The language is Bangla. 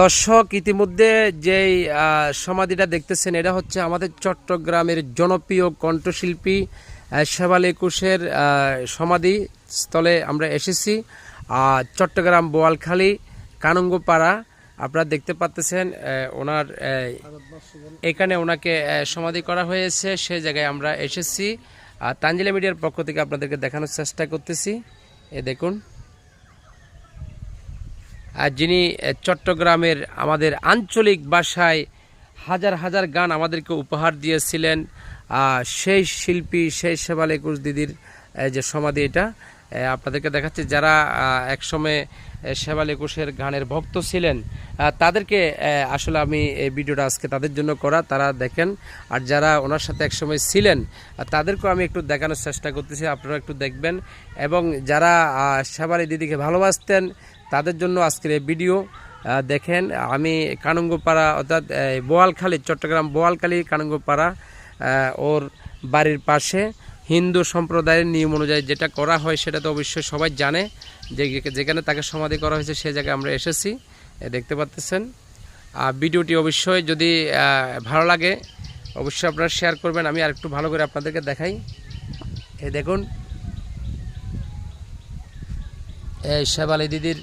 দর্শক ইতিমধ্যে যেই সমাধিটা দেখতেছেন, এটা হচ্ছে আমাদের চট্টগ্রামের জনপ্রিয় কণ্ঠশিল্পী শেবাল একুশের সমাধি স্থলে আমরা এসেছি। চট্টগ্রাম বোয়ালখালী, কানঙ্গপাড়া, আপনারা দেখতে পাচ্তেছেন ওনার এখানে ওনাকে সমাধি করা হয়েছে সেই জায়গায় আমরা এসেছি। আর তাঞ্জিলা মিডিয়ার পক্ষ থেকে আপনাদেরকে দেখানোর চেষ্টা করতেছি। এ দেখুন। যিনি চট্টগ্রামের আমাদের আঞ্চলিক ভাষায় হাজার হাজার গান আমাদেরকে উপহার দিয়েছিলেন সেই শিল্পী, সেই সেবালেকুশ দিদির যে সমাধি এটা আপনাদেরকে দেখাচ্ছি যারা একসময় শেবাল একুশের গানের ভক্ত ছিলেন তাদেরকে আসলে আমি এই ভিডিওটা আজকে তাদের জন্য করা, তারা দেখেন। আর যারা ওনার সাথে একসময় ছিলেন তাদেরকেও আমি একটু দেখানোর চেষ্টা করতেছি আপনারা একটু দেখবেন। এবং যারা শেবালি দিদিকে ভালোবাসতেন, তাদের জন্য আজকের এই ভিডিও দেখেন, আমি কানুঙ্গপাড়া, অর্থাৎ বোয়ালখালী, চট্টগ্রাম বোয়ালখালী কানুঙ্গপাড়া ওর বাড়ির পাশে হিন্দু সম্প্রদায়ের নিয়ম অনুযায়ী যেটা করা হয় সেটা তো অবশ্যই সবাই জানে। যে যেখানে তাকে সমাধি করা হয়েছে সে জায়গায় আমরা এসেছি। এ দেখতে পাচ্তেছেন। আর ভিডিওটি অবশ্যই যদি ভালো লাগে, অবশ্যই আপনারা শেয়ার করবেন। আমি আর একটু ভালো করে আপনাদেরকে দেখাই। এই দেখুন। এই শেবালি দিদির